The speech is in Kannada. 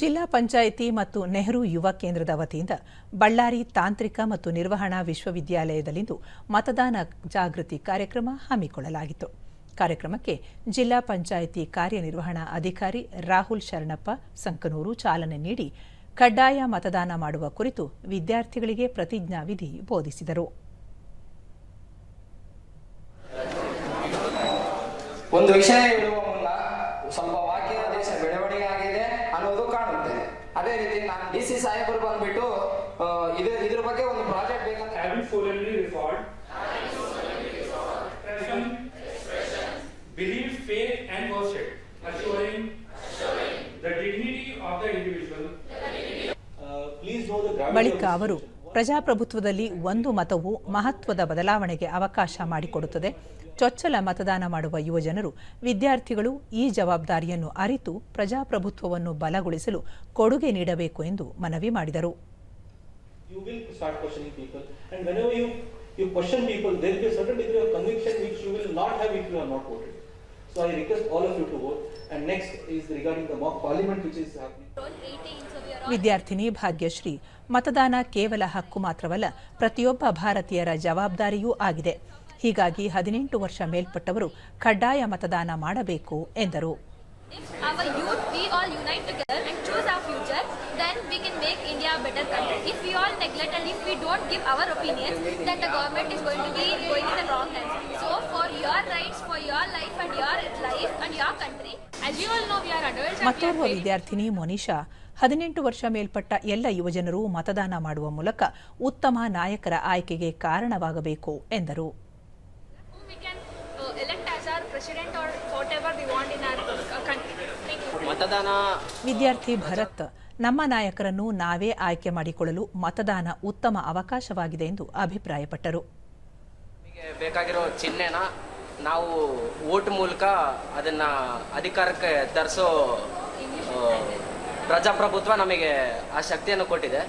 ಜಿಲ್ಲಾ ಪಂಚಾಯಿತಿ ಮತ್ತು ನೆಹರು ಯುವ ಕೇಂದ್ರದ ವತಿಯಿಂದ ಬಳ್ಳಾರಿ ತಾಂತ್ರಿಕ ಮತ್ತು ನಿರ್ವಹಣಾ ವಿಶ್ವವಿದ್ಯಾಲಯದಲ್ಲಿಂದು ಮತದಾನ ಜಾಗೃತಿ ಕಾರ್ಯಕ್ರಮ ಹಮ್ಮಿಕೊಳ್ಳಲಾಗಿತ್ತು. ಕಾರ್ಯಕ್ರಮಕ್ಕೆ ಜಿಲ್ಲಾ ಪಂಚಾಯಿತಿ ಕಾರ್ಯನಿರ್ವಹಣಾ ಅಧಿಕಾರಿ ರಾಹುಲ್ ಶರಣಪ್ಪ ಸಂಕನೂರು ಚಾಲನೆ ನೀಡಿ ಕಡ್ಡಾಯ ಮತದಾನ ಮಾಡುವ ಕುರಿತು ವಿದ್ಯಾರ್ಥಿಗಳಿಗೆ ಪ್ರತಿಜ್ಞಾವಿಧಿ ಬೋಧಿಸಿದರು. ಒಂದು ವಿಷಯ ಹೇಳುವ ಮುನ್ನ ಸ್ವಲ್ಪ ವಾಕ್ಯದ ದೇಶ ಬೆಳವಣಿಗೆ ಆಗಿದೆ ಅನ್ನೋದು ಕಾಣುತ್ತೆ ಅದೇ ರೀತಿ ನಾನು ಡಿ ಸಿ ಸಾಹೇಬರು ಬಂದ್ಬಿಟ್ಟು ಇದೇ ಇದ್ರ ಇದ್ರ ಬಗ್ಗೆ ಒಂದು ಪ್ರಾಜೆಕ್ಟ್ ಬೇಕಂತ faith, and worship, assuring the dignity of the individual, please know the gravity ಬಳಿಕ ಅವರು ಪ್ರಜಾಪ್ರಭುತ್ವದಲ್ಲಿ ಒಂದು ಮತವು ಮಹತ್ವದ ಬದಲಾವಣೆಗೆ ಅವಕಾಶ ಮಾಡಿಕೊಡುತ್ತದೆ ಚೊಚ್ಚಲ ಮತದಾನ ಮಾಡುವ ಯುವಜನರು ವಿದ್ಯಾರ್ಥಿಗಳು ಈ ಜವಾಬ್ದಾರಿಯನ್ನು ಅರಿತು ಪ್ರಜಾಪ್ರಭುತ್ವವನ್ನು ಬಲಗೊಳಿಸಲು ಕೊಡುಗೆ ನೀಡಬೇಕು ಎಂದು ಮನವಿ ಮಾಡಿದರು you will start questioning people and whenever you you question people there will be a certain degree of conviction which you will not have if you are not voted so i request all of you to vote and next is regarding the mock parliament which is happening ವಿದ್ಯಾರ್ಥಿನಿ ಭಾಗ್ಯಶ್ರೀ, ಮತದಾನ ಕೇವಲ ಹಕ್ಕು ಮಾತ್ರವಲ್ಲ, ಪ್ರತಿಯೊಬ್ಬ ಭಾರತೀಯರ ಜವಾಬ್ದಾರಿಯೂ ಆಗಿದೆ. ಹೀಗಾಗಿ ಹದಿನೆಂಟು ವರ್ಷ ಮೇಲ್ಪಟ್ಟವರು ಕಡ್ಡಾಯ ಮತದಾನ ಮಾಡಬೇಕು ಎಂದರು. ಮತ್ತೋರ್ವ ವಿದ್ಯಾರ್ಥಿನಿ ಮೊನಿಷಾ ಹದಿನೆಂಟು ವರ್ಷ ಮೇಲ್ಪಟ್ಟ ಎಲ್ಲ ಯುವಜನರು ಮತದಾನ ಮಾಡುವ ಮೂಲಕ ಉತ್ತಮ ನಾಯಕರ ಆಯ್ಕೆಗೆ ಕಾರಣವಾಗಬೇಕು ಎಂದರು. Uh, uh, ವಿದ್ಯಾರ್ಥಿ ಭರತ್ ನಮ್ಮ ನಾಯಕರನ್ನು ನಾವೇ ಆಯ್ಕೆ ಮಾಡಿಕೊಳ್ಳಲು ಮತದಾನ ಉತ್ತಮ ಅವಕಾಶವಾಗಿದೆ ಎಂದು ಅಭಿಪ್ರಾಯಪಟ್ಟರು. ಬೇಕಾಗಿರೋ ಚಿಹ್ನೆನ ನಾವು ಓಟ್ ಮೂಲಕ ಅದನ್ನು ಅಧಿಕಾರಕ್ಕೆ ತರಿಸೋ ಪ್ರಜಾಪ್ರಭುತ್ವ ನಮಗೆ ಆ ಶಕ್ತಿಯನ್ನು ಕೊಟ್ಟಿದೆ.